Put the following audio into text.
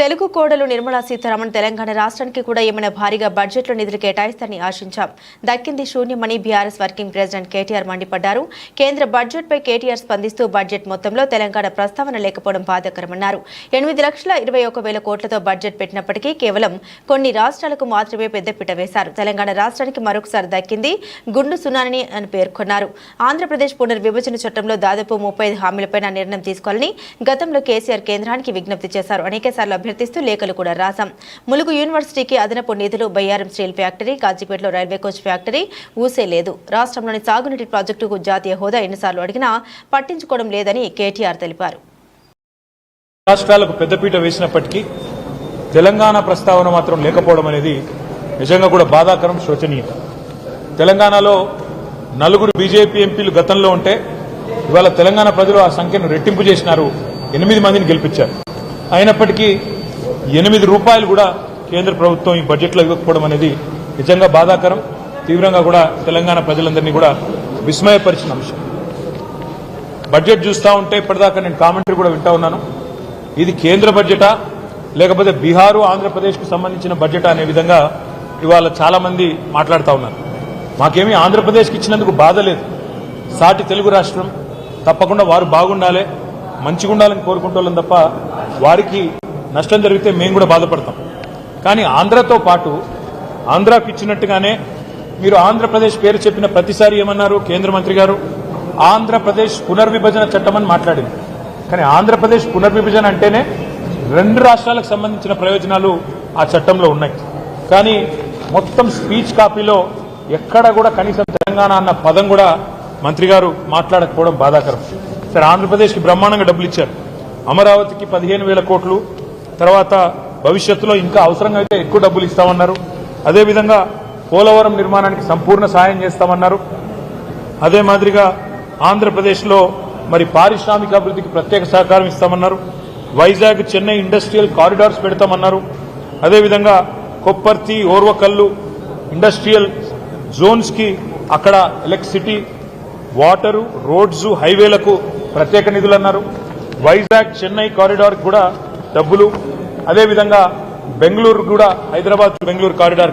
తెలుగు కోడలు నిర్మలా సీతారామన్ తెలంగాణ రాష్ట్రానికి కూడా ఏమైనా భారీగా బడ్జెట్లో నిధులు కేటాయిస్తారని ఆశించాం. దక్కింది శూన్యమని బీఆర్ఎస్ వర్కింగ్ ప్రెసిడెంట్ కేటీఆర్ మండిపడ్డారు. కేంద్ర బడ్జెట్పై కేటీఆర్ స్పందిస్తూ బడ్జెట్ మొత్తంలో తెలంగాణ ప్రస్తావన లేకపోవడం బాధాకరమన్నారు. ఎనిమిది లక్షల ఇరవై ఒక వేల కోట్లతో బడ్జెట్ పెట్టినప్పటికీ కేవలం కొన్ని రాష్ట్రాలకు మాత్రమే పెద్దపీట వేశారు. తెలంగాణ రాష్ట్రానికి మరొకసారి దక్కింది గుండు సునాని అని పేర్కొన్నారు. ఆంధ్రప్రదేశ్ పునర్విభజన చట్టంలో దాదాపు ముప్పై ఐదు హామీలపై నిర్ణయం తీసుకోవాలని గతంలో కేసీఆర్ కేంద్రానికి విజ్ఞప్తి చేశారు. అనేకసార్లు అభ్యర్థిస్తూ లేఖలు కూడా రాశాం. ములుగు యూనివర్సిటీకి అదనపు నిధులు బయ్యారం స్టీల్ ఫ్యాక్టరీ కాజీపేటలో రైల్వే కోచ్ ఫ్యాక్టరీ ఊసే లేదు. రాష్ట్రంలోని సాగునీటి ప్రాజెక్టుకు జాతీయ హోదా ఎన్నిసార్లు అడిగినా పట్టించుకోవడం లేదని కేటీఆర్ తెలిపారు. రాష్ట్రాలకు పెద్దపీట వేసినప్పటికీ తెలంగాణ ప్రస్తావన మాత్రం లేకపోవడం అనేది నిజంగా కూడా బాధాకరం శోచనీయం. తెలంగాణలో నలుగురు బీజేపీ ఎంపీలు గతంలో ఉంటే ఇవాళ తెలంగాణ ప్రజలు ఆ సంఖ్యను రెట్టింపు చేసినారు. ఎనిమిది మందిని గెలిపించారు. అయినప్పటికీ ఎనిమిది రూపాయలు కూడా కేంద్ర ప్రభుత్వం ఈ బడ్జెట్లో ఇవ్వకపోవడం అనేది నిజంగా బాధాకరం. తీవ్రంగా కూడా తెలంగాణ ప్రజలందరినీ కూడా విస్మయపరిచిన అంశం. బడ్జెట్ చూస్తా ఉంటే ఇప్పటిదాకా నేను కామెంటరీ కూడా వింటా ఉన్నాను. ఇది కేంద్ర బడ్జెటా లేకపోతే బీహారు ఆంధ్రప్రదేశ్కు సంబంధించిన బడ్జెట్ అనే విధంగా ఇవాళ చాలా మంది మాట్లాడుతూ ఉన్నారు. మాకేమీ ఆంధ్రప్రదేశ్కి ఇచ్చినందుకు బాధ లేదు. సాటి తెలుగు రాష్ట్రం. తప్పకుండా వారు బాగుండాలి. మంచిగా ఉండాలని కోరుకుంటోళ్ళం తప్ప వారికి నష్టం జరిగితే మేము కూడా బాధపడతాం. కానీ ఆంధ్రతో పాటు ఆంధ్రాకు ఇచ్చినట్టుగానే మీరు ఆంధ్రప్రదేశ్ పేరు చెప్పిన ప్రతిసారి ఏమన్నారు? కేంద్ర మంత్రి గారు ఆంధ్రప్రదేశ్ పునర్విభజన చట్టం అని మాట్లాడింది. కానీ ఆంధ్రప్రదేశ్ పునర్విభజన అంటేనే రెండు రాష్ట్రాలకు సంబంధించిన ప్రయోజనాలు ఆ చట్టంలో ఉన్నాయి. కానీ మొత్తం స్పీచ్ కాపీలో ఎక్కడ కూడా కనీసం తెలంగాణ అన్న పదం కూడా మంత్రి గారు మాట్లాడకపోవడం బాధాకరం. సరే ఆంధ్రప్రదేశ్కి బ్రహ్మాండంగా డబ్బులు ఇచ్చారు. అమరావతికి పదిహేను వేల కోట్లు తర్వాత భవిష్యత్తులో ఇంకా అవసరంగా అయితే ఎక్కువ డబ్బులు ఇస్తామన్నారు. అదేవిధంగా పోలవరం నిర్మాణానికి సంపూర్ణ సాయం చేస్తామన్నారు. అదే మాదిరిగా ఆంధ్రప్రదేశ్లో మరి పారిశ్రామిక అభివృద్ధికి ప్రత్యేక సహకారం ఇస్తామన్నారు. వైజాగ్ చెన్నై ఇండస్ట్రియల్ కారిడార్స్ పెడతామన్నారు. అదేవిధంగా కొప్పర్తి ఓర్వకల్లు ఇండస్ట్రియల్ జోన్స్కి అక్కడ ఎలక్ట్రిసిటీ వాటరు రోడ్స్ హైవేలకు ప్రత్యేక నిధులు అన్నారు వైజాగ్ చెన్నై కారిడార్ కూడా డబ్బులు. అదేవిధంగా బెంగళూరు కూడా హైదరాబాద్ బెంగళూరు కారిడార్